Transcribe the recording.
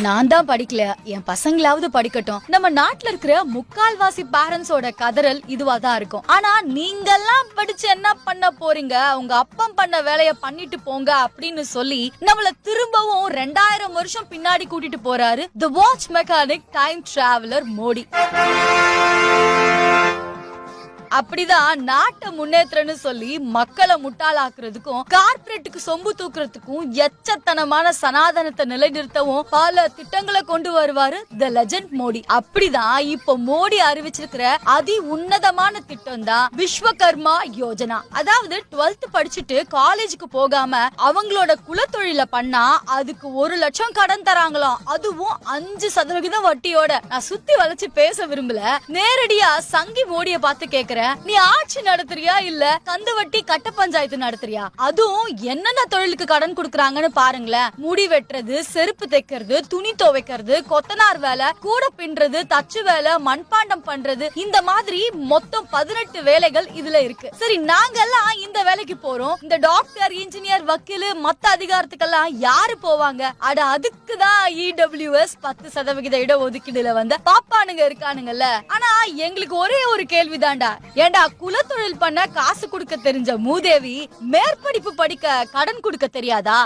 நான் தான் படிக்கல என் பசங்களாவது படிக்கட்டும். நம்ம நாட்டுல இருக்கிற முக்கால்வாசி பேரண்ட்ஸோட கதறல் இதுவா தான் இருக்கும். ஆனா நீங்கெல்லாம் படிச்சு என்ன பண்ண போறீங்க? உங்க அப்பம் பண்ண வேலைய பண்ணிட்டு போங்க அப்படின்னு சொல்லி நம்மள திரும்பவும் ரெண்டாயிரம் வருஷம் பின்னாடி கூட்டிட்டு போறாரு the watch mechanic time traveller Modi. அப்படிதான் நாட்டை முன்னேற்றன்னு சொல்லி மக்களை முட்டாளாக்குறதுக்கும் கார்ப்பரேட்டுக்கு சொம்பு தூக்குறதுக்கும் எச்சத்தனமான சனாதனத்தை நிலைநிறுத்தவும் பல திட்டங்களை கொண்டு வருவாரு த லெஜண்ட் மோடி. அப்படிதான் இப்போ மோடி அறிவிச்சிருக்கிற அதி உன்னதமான திட்டம் தான் விஸ்வகர்மா யோஜனா. அதாவது 12th படிச்சுட்டு காலேஜுக்கு போகாம அவங்களோட குலத்தொழில பண்ணா அதுக்கு ஒரு லட்சம் கடன் தராங்களாம். அதுவும் அஞ்சு சதவிகிதம் வட்டியோட. நான் சுத்தி வளைச்சு பேச விரும்பல. நேரடியா சங்கி மோடிய பார்த்து கேக்குறேன். நீ ஆட்சி நடத்துறியா இல்ல கந்து வட்டி கட்ட பஞ்சாயத்து நடத்துறியா? அதுவும் என்னென்ன தொழிலுக்கு கடன் கொடுக்கறாங்கன்னு பாருங்களேன். முடி வெட்டுறது செருப்பு தைக்கிறது துணி துவைக்கிறது கொத்தனார் வேலை கூட பின்றது தச்சு வேலை மண்பாண்டம் பண்றது இந்த மாதிரி மொத்தம் பதினெட்டு வேலைகள் இதுல இருக்கு. சரி நாங்கெல்லாம் இந்த வேலைக்கு போறோம். இந்த டாக்டர் இன்ஜினியர் வக்கீல் மத்த அதிகாரத்துக்கெல்லாம் யாரு போவாங்க? அட அதுக்கு தான் இடபிள்யூஎஸ் பத்து சதவிகித இட ஒதுக்கீடுல வந்த பாப்பானுங்க இருக்கானுங்கல்ல. ஆனா எங்களுக்கு ஒரே ஒரு கேள்விதான்டா. ஏண்டா குலத்தொழில் பண்ண காசு கொடுக்க தெரிஞ்ச மூதேவி மேற்படிப்பு படிக்க கடன் கொடுக்க தெரியாதா?